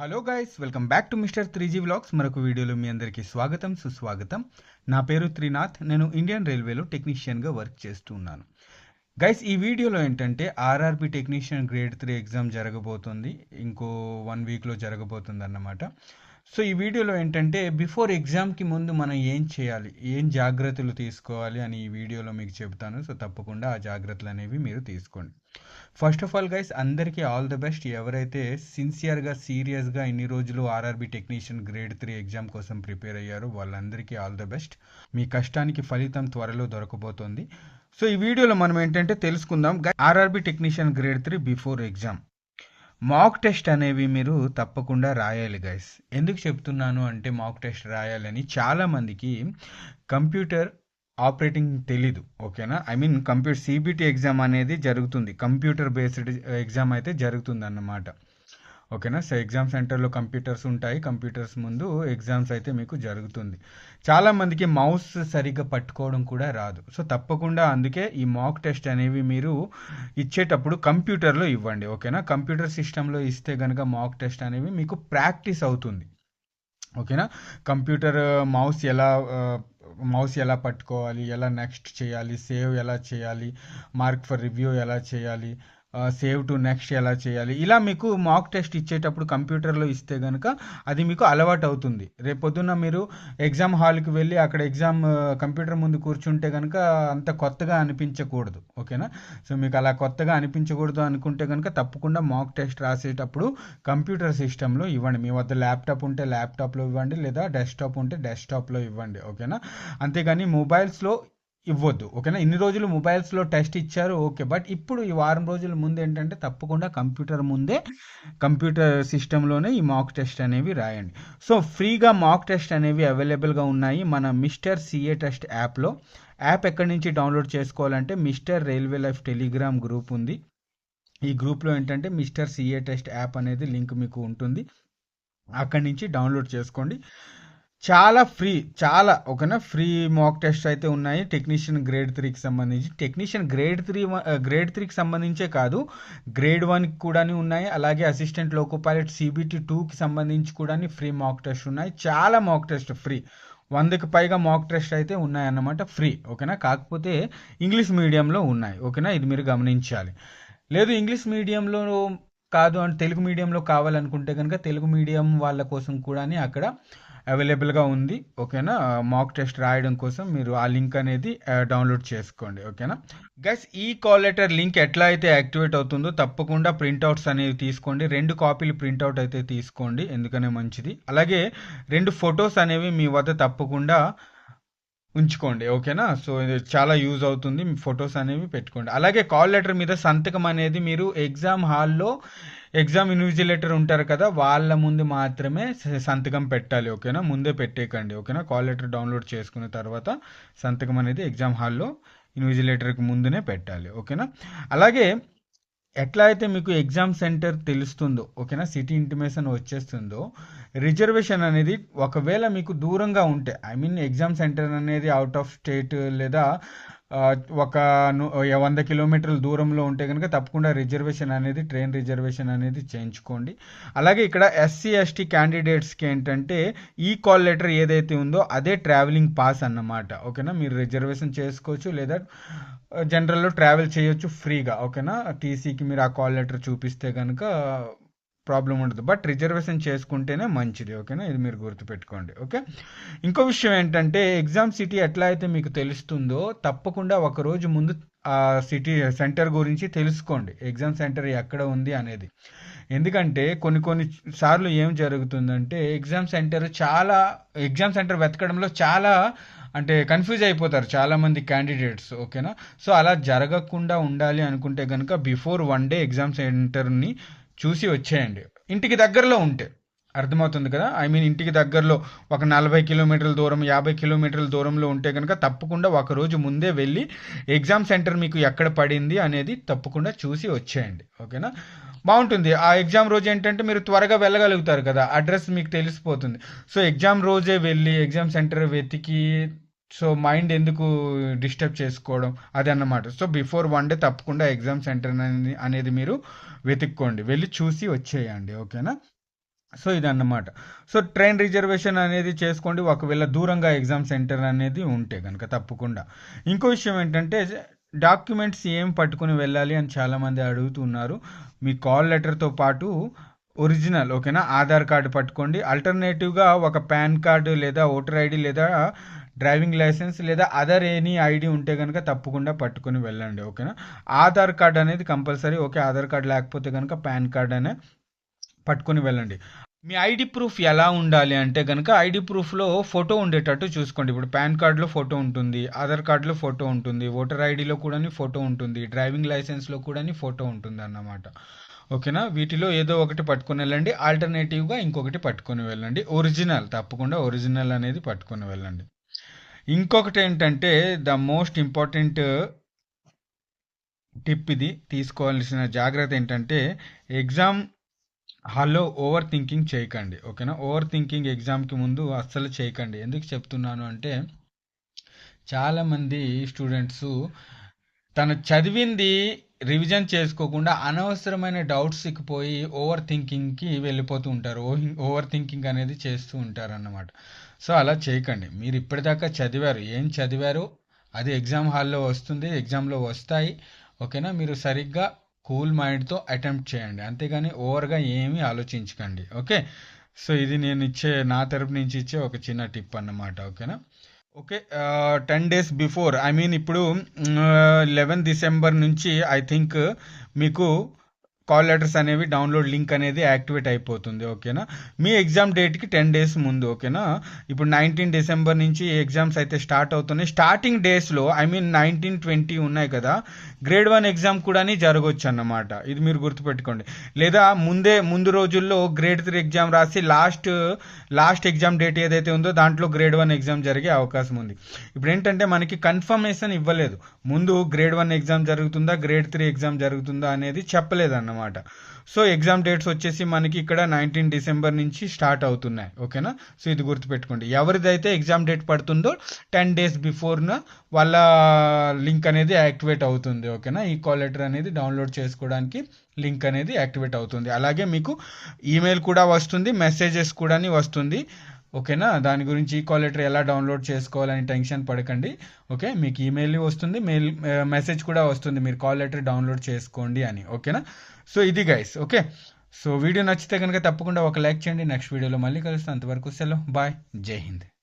Hello guys welcome back to mister three G vlogs మరొక వీడియోలో మీ అందరికీ స్వాగతం సుస్వాగతం. నా పేరు త్రినాథ్. నేను ఇండియన్ రైల్వేలో టెక్నీషియన్గా వర్క్ చేస్తూ ఉన్నాను. గైస్ ఈ వీడియోలో ఏంటంటే RRB technician grade three exam జరగబోతుంది. ఇంకో వన్ వీక్లో జరగబోతుంది అన్నమాట సో ఈ వీడియోలో ఏంటంటే బిఫోర్ ఎగ్జామ్కి ముందు మనం ఏం చేయాలి? ఏం జాగ్రత్తలు తీసుకోవాలి అని ఈ వీడియోలో మీకు చెబుతాను. సో తప్పకుండా ఆ జాగ్రత్తలు అనేవి మీరు తీసుకోండి. ఫస్ట్ ఆఫ్ ఆల్ గైస్ అందరికీ ఆల్ ద బెస్ట్ ఎవరైతే సిన్సియర్గా సీరియస్గా ఇన్ని రోజులు RRB technician grade three exam కోసం ప్రిపేర్ అయ్యారో వాళ్ళందరికీ ఆల్ ద బెస్ట్ మీ కష్టానికి ఫలితం త్వరలో దొరకబోతోంది. సో ఈ వీడియోలో మనం ఏంటంటే తెలుసుకుందాం. RRB technician grade three before exam mock test అనేవి మీరు తప్పకుండా రాయాలి గైస్ ఎందుకు చెప్తున్నాను అంటే మాక్ టెస్ట్ రాయాలని చాలామందికి కంప్యూటర్ ఆపరేటింగ్ తెలీదు ఓకేనా? I mean computer CBT exam అనేది జరుగుతుంది. కంప్యూటర్ బేస్డ్ ఎగ్జామ్ అయితే జరుగుతుంది అన్నమాట ఓకేనా? సో ఎగ్జామ్ సెంటర్లో కంప్యూటర్స్ ఉంటాయి. కంప్యూటర్స్ ముందు ఎగ్జామ్స్ అయితే మీకు జరుగుతుంది. చాలామందికి మౌస్ సరిగ్గా పట్టుకోవడం కూడా రాదు. సో తప్పకుండా అందుకే ఈ మాక్ టెస్ట్ అనేవి మీరు ఇచ్చేటప్పుడు కంప్యూటర్లో ఇవ్వండి. ఓకేనా? కంప్యూటర్ సిస్టంలో ఇస్తే కనుక మాక్ టెస్ట్ అనేవి మీకు ప్రాక్టీస్ అవుతుంది. ఓకేనా? కంప్యూటర్ మౌస్ ఎలా మౌస్ ఎలా పట్టుకోవాలి? ఎలా నెక్స్ట్ చేయాలి? సేవ్ ఎలా చేయాలి? మార్క్ ఫర్ రివ్యూ ఎలా చేయాలి? సేవ్ టు నెక్స్ట్ ఎలా చేయాలి? ఇలా మీకు మాక్ టెస్ట్ ఇచ్చేటప్పుడు కంప్యూటర్లో ఇస్తే కనుక అది మీకు అలవాటు అవుతుంది. రేపొద్దున మీరు ఎగ్జామ్ హాల్కి వెళ్ళి అక్కడ ఎగ్జామ్ కంప్యూటర్ ముందు కూర్చుంటే కనుక అంత కొత్తగా అనిపించకూడదు. ఓకేనా? సో మీకు అలా కొత్తగా అనిపించకూడదు అనుకుంటే కనుక తప్పకుండా మాక్ టెస్ట్ రాసేటప్పుడు కంప్యూటర్ సిస్టంలో ఇవ్వండి. మీ వద్ద ల్యాప్టాప్ ఉంటే ల్యాప్టాప్లో ఇవ్వండి లేదా డెస్క్టాప్ ఉంటే డెస్క్టాప్లో ఇవ్వండి. ఓకేనా? అంతేగాని మొబైల్స్లో ఇవ్వద్దు ఓకేనా? ఇన్ని రోజులు మొబైల్స్లో టెస్ట్ ఇచ్చారు ఓకే. బట్ ఇప్పుడు ఈ వారం రోజుల ముందు ఏంటంటే తప్పకుండా కంప్యూటర్ ముందే కంప్యూటర్ సిస్టంలోనే ఈ మాక్ టెస్ట్ అనేవి రాయండి. సో ఫ్రీగా మాక్ టెస్ట్ అనేవి అవైలబుల్గా ఉన్నాయి మన మిస్టర్ సిఏ టెస్ట్ యాప్లో యాప్ ఎక్కడి నుంచి డౌన్లోడ్ చేసుకోవాలంటే mister railway life telegram group ఉంది. ఈ గ్రూప్లో ఏంటంటే మిస్టర్ సిఏ టెస్ట్ యాప్ అనేది లింక్ మీకు ఉంటుంది. అక్కడి నుంచి డౌన్లోడ్ చేసుకోండి. చాలా ఫ్రీ చాలా ఓకేనా? ఫ్రీ మాక్ టెస్ట్ అయితే ఉన్నాయి. టెక్నీషియన్ గ్రేడ్ త్రీకి సంబంధించి. టెక్నీషియన్ గ్రేడ్ త్రీ గ్రేడ్ త్రీకి సంబంధించే కాదు. గ్రేడ్ వన్కి కూడా ఉన్నాయి. అలాగే అసిస్టెంట్ లోకో పైలట్ సిబిటీ టూకి సంబంధించి కూడా ఫ్రీ మాక్ టెస్ట్ ఉన్నాయి. చాలా మాక్ టెస్ట్ ఫ్రీ వందకి పైగా మాక్ టెస్ట్ అయితే ఉన్నాయన్నమాట. ఫ్రీ ఓకేనా? కాకపోతే ఇంగ్లీష్ మీడియంలో ఉన్నాయి. ఓకేనా? ఇది మీరు గమనించాలి. లేదు ఇంగ్లీష్ మీడియంలో కాదు అంటే తెలుగు మీడియంలో కావాలనుకుంటే కనుక తెలుగు మీడియం వాళ్ళ కోసం కూడా అక్కడ అవైలబుల్గా ఉంది ఓకేనా? మాక్ టెస్ట్ రాయడం కోసం మీరు ఆ లింక్ అనేది డౌన్లోడ్ చేసుకోండి ఓకేనా? గైస్ ఈ కాల్ లెటర్ లింక్ ఎట్లా అయితే యాక్టివేట్ అవుతుందో తప్పకుండా ప్రింట్అవుట్స్ అనేవి తీసుకోండి. రెండు కాపీలు ప్రింట్అవుట్ అయితే తీసుకోండి ఎందుకనే మంచిది. అలాగే రెండు ఫొటోస్ అనేవి మీ వద్ద తప్పకుండా ఉంచుకోండి ఓకేనా? సో ఇది చాలా యూజ్ అవుతుంది మీ ఫొటోస్ అనేవి పెట్టుకోండి. అలాగే కాల్ లెటర్ మీద సంతకం అనేది మీరు ఎగ్జామ్ హాల్లో ఎగ్జామ్ ఇన్విజిలేటర్ ఉంటారు కదా వాళ్ళ ముందు మాత్రమే సంతకం పెట్టాలి ఓకేనా? ముందే పెట్టేయకండి ఓకేనా? కాల్ లెటర్ డౌన్లోడ్ చేసుకున్న తర్వాత సంతకం అనేది ఎగ్జామ్ హాల్లో ఇన్విజిలేటర్కి ముందునే పెట్టాలి ఓకేనా? అలాగే ఎట్లా అయితే మీకు ఎగ్జామ్ సెంటర్ తెలుస్తుందో ఓకేనా సిటీ ఇంటిమేషన్ వచ్చేస్తుందో రిజర్వేషన్ అనేది ఒకవేళ మీకు దూరంగా ఉంటే ఐ మీన్ ఎగ్జామ్ సెంటర్ అనేది అవుట్ ఆఫ్ స్టేట్ లేదా ఒక వంద కిలోమీటర్ల దూరంలో ఉంటే కనుక తప్పకుండా రిజర్వేషన్ అనేది ట్రైన్ రిజర్వేషన్ అనేది చేయించుకోండి. అలాగే ఇక్కడ ఎస్సీ ఎస్టీ క్యాండిడేట్స్కి ఏంటంటే ఈ కాల్ లెటర్ ఏదైతే ఉందో అదే ట్రావెలింగ్ పాస్ అన్నమాట. ఓకేనా? మీరు రిజర్వేషన్ చేసుకోవచ్చు లేదా జనరల్లో ట్రావెల్ చేయొచ్చు ఫ్రీగా. ఓకేనా? టీసీకి మీరు ఆ కాల్ లెటర్ చూపిస్తే కనుక ప్రాబ్లం ఉండదు బట్ రిజర్వేషన్ చేసుకుంటేనే మంచిది. ఓకేనా? ఇది మీరు గుర్తుపెట్టుకోండి. ఓకే? ఇంకో విషయం ఏంటంటే ఎగ్జామ్ సిటీ ఎట్లా అయితే మీకు తెలుస్తుందో తప్పకుండా ఒక రోజు ముందు ఆ సిటీ సెంటర్ గురించి తెలుసుకోండి. ఎగ్జామ్ సెంటర్ ఎక్కడ ఉంది అనేది. ఎందుకంటే కొన్ని కొన్ని సార్లు ఏం జరుగుతుందంటే ఎగ్జామ్ సెంటర్ చాలా ఎగ్జామ్ సెంటర్ వెతకడంలో చాలా అంటే కన్ఫ్యూజ్ అయిపోతారు చాలామంది క్యాండిడేట్స్. ఓకేనా? సో అలా జరగకుండా ఉండాలి అనుకుంటే కనుక బిఫోర్ వన్ డే ఎగ్జామ్ సెంటర్ని చూసి వచ్చేయండి. ఇంటికి దగ్గరలో ఉంటే. అర్థమవుతుంది కదా? ఐ మీన్ ఇంటికి దగ్గరలో ఒక నలభై కిలోమీటర్ల దూరం యాభై కిలోమీటర్ల దూరంలో ఉంటే కనుక తప్పకుండా ఒక రోజు ముందే వెళ్ళి ఎగ్జామ్ సెంటర్ మీకు ఎక్కడ పడింది అనేది తప్పకుండా చూసి వచ్చేయండి. ఓకేనా? బాగుంటుంది. ఆ ఎగ్జామ్ రోజు ఏంటంటే మీరు త్వరగా వెళ్ళగలుగుతారు కదా? అడ్రస్ మీకు తెలిసిపోతుంది. సో ఎగ్జామ్ రోజే వెళ్ళి ఎగ్జామ్ సెంటర్ వెతికి సో మైండ్ ఎందుకు డిస్టర్బ్ చేసుకోవడం అది అన్నమాట. సో బిఫోర్ వన్ డే తప్పకుండా ఎగ్జామ్ సెంటర్ అనేది మీరు వెతుక్కోండి. వెళ్ళి చూసి వచ్చేయండి. ఓకేనా? సో ఇదన్నమాట. సో ట్రైన్ రిజర్వేషన్ అనేది చేసుకోండి. ఒకవేళ దూరంగా ఎగ్జామ్ సెంటర్ అనేది ఉంటే కనుక తప్పకుండా. ఇంకో విషయం ఏంటంటే డాక్యుమెంట్స్ ఏం పట్టుకుని వెళ్ళాలి అని చాలామంది అడుగుతున్నారు. మీ కాల్ లెటర్తో పాటు ఒరిజినల్ ఓకేనా? ఆధార్ కార్డు పట్టుకోండి. ఆల్టర్నేటివ్గా ఒక పాన్ కార్డు లేదా ఓటర్ ఐడి లేదా డ్రైవింగ్ లైసెన్స్ లేదా అదర్ ఎనీ ఐడి ఉంటే కనుక తప్పకుండా పట్టుకొని వెళ్ళండి ఓకేనా? ఆధార్ కార్డ్ అనేది కంపల్సరీ ఓకే? ఆధార్ కార్డ్ లేకపోతే కనుక పాన్ కార్డ్ అనే పట్టుకొని వెళ్ళండి. మీ ఐడి ప్రూఫ్ ఎలా ఉండాలి అంటే కనుక ఐడి ప్రూఫ్లో ఫోటో ఉండేటట్టు చూసుకోండి. ఇప్పుడు పాన్ కార్డులో ఫోటో ఉంటుంది ఆధార్ కార్డులో ఫోటో ఉంటుంది ఓటర్ ఐడిలో కూడా ఫోటో ఉంటుంది డ్రైవింగ్ లైసెన్స్లో కూడా ఫోటో ఉంటుంది అన్నమాట. ఓకేనా? వీటిలో ఏదో ఒకటి పట్టుకొని వెళ్ళండి ఆల్టర్నేటివ్గా ఇంకొకటి పట్టుకొని వెళ్ళండి. ఒరిజినల్ తప్పకుండా ఒరిజినల్ అనేది పట్టుకొని వెళ్ళండి. ఇంకొకటి ఏంటంటే ద మోస్ట్ ఇంపార్టెంట్ టిప్ ఇది తీసుకోవాల్సిన జాగ్రత్త ఏంటంటే ఎగ్జామ్ హాల్లో ఓవర్ థింకింగ్ చేయకండి ఓకేనా? ఓవర్ థింకింగ్ ఎగ్జామ్కి ముందు అస్సలు చేయకండి. ఎందుకు చెప్తున్నాను అంటే చాలామంది స్టూడెంట్స్ తను చదివింది రివిజన్ చేసుకోకుండా అనవసరమైన డౌట్స్కి పోయి ఓవర్ థింకింగ్కి వెళ్ళిపోతూ ఉంటారు. ఓవర్ థింకింగ్ అనేది చేస్తూ ఉంటారు అన్నమాట సో అలా చేయకండి. మీరు ఇప్పటిదాకా చదివారు. ఏం చదివారు? అది ఎగ్జామ్ హాల్లో వస్తుంది. ఎగ్జామ్లో వస్తాయి. ఓకేనా? మీరు సరిగ్గా కూల్ మైండ్తో అటెంప్ట్ చేయండి. అంతేగాని ఓవర్గా ఏమీ ఆలోచించకండి. ఓకే? సో ఇది నేను ఇచ్చే నా తరపు నుంచి ఇచ్చే ఒక చిన్న టిప్ అన్నమాట. ఓకేనా? Okay ten days before. I mean ఇప్పుడు లెవెన్ డిసెంబర్ నుంచి ఐ థింక్ మీకు కాల్ లెటర్స్ అనేవి డౌన్లోడ్ లింక్ అనేది యాక్టివేట్ అయిపోతుంది ఓకేనా? మీ ఎగ్జామ్ డేట్కి టెన్ డేస్ ముందు ఓకేనా? ఇప్పుడు నైన్టీన్ డిసెంబర్ నుంచి ఎగ్జామ్స్ అయితే స్టార్ట్ అవుతున్నాయి. స్టార్టింగ్ డేస్లో ఐ మీన్ నైన్టీన్ ట్వంటీ ఉన్నాయి కదా గ్రేడ్ వన్ ఎగ్జామ్ కూడా జరగవచ్చు అన్నమాట. ఇది మీరు గుర్తుపెట్టుకోండి. లేదా ముందే ముందు రోజుల్లో గ్రేడ్ త్రీ ఎగ్జామ్ రాసి లాస్ట్ లాస్ట్ ఎగ్జామ్ డేట్ ఏదైతే ఉందో దాంట్లో గ్రేడ్ వన్ ఎగ్జామ్ జరిగే అవకాశం ఉంది. ఇప్పుడు ఏంటంటే మనకి కన్ఫర్మేషన్ ఇవ్వలేదు. ముందు గ్రేడ్ వన్ ఎగ్జామ్ జరుగుతుందా గ్రేడ్ త్రీ ఎగ్జామ్ జరుగుతుందా అనేది చెప్పలేదు అన్నమాట. సో ఎగ్జామ్ డేట్స్ వచ్చేసి మనకి ఇక్కడ నైన్టీన్ డిసెంబర్ నుంచి స్టార్ట్ అవుతున్నాయి. ఓకేనా? సో ఇది గుర్తుపెట్టుకోండి. ఎవరిదైతే ఎగ్జామ్ డేట్ పడుతుందో టెన్ డేస్ బిఫోర్న వాళ్ళ లింక్ అనేది యాక్టివేట్ అవుతుంది. ఓకేనా? ఈ కాల్ లెటర్ అనేది డౌన్లోడ్ చేసుకోవడానికి లింక్ అనేది యాక్టివేట్ అవుతుంది. అలాగే మీకు ఈమెయిల్ కూడా వస్తుంది మెసేజెస్ కూడా వస్తుంది. ఓకేనా? దాని గురించి ఈ కాల్ లెటర్ ఎలా డౌన్లోడ్ చేసుకోవాలని టెన్షన్ పడకండి. ఓకే? మీకు ఈమెయిల్ వస్తుంది మెయిల్ మెసేజ్ కూడా వస్తుంది. మీరు కాల్ లెటర్ డౌన్లోడ్ చేసుకోండి అని. ఓకేనా? సో ఇది గైస్ ఓకే? సో వీడియో నచ్చితే కనుక తప్పకుండా ఒక లైక్ చేయండి. నెక్స్ట్ వీడియోలో మళ్ళీ కలుస్తాను అంతవరకు సెలవు. బాయ్. జై హింద్.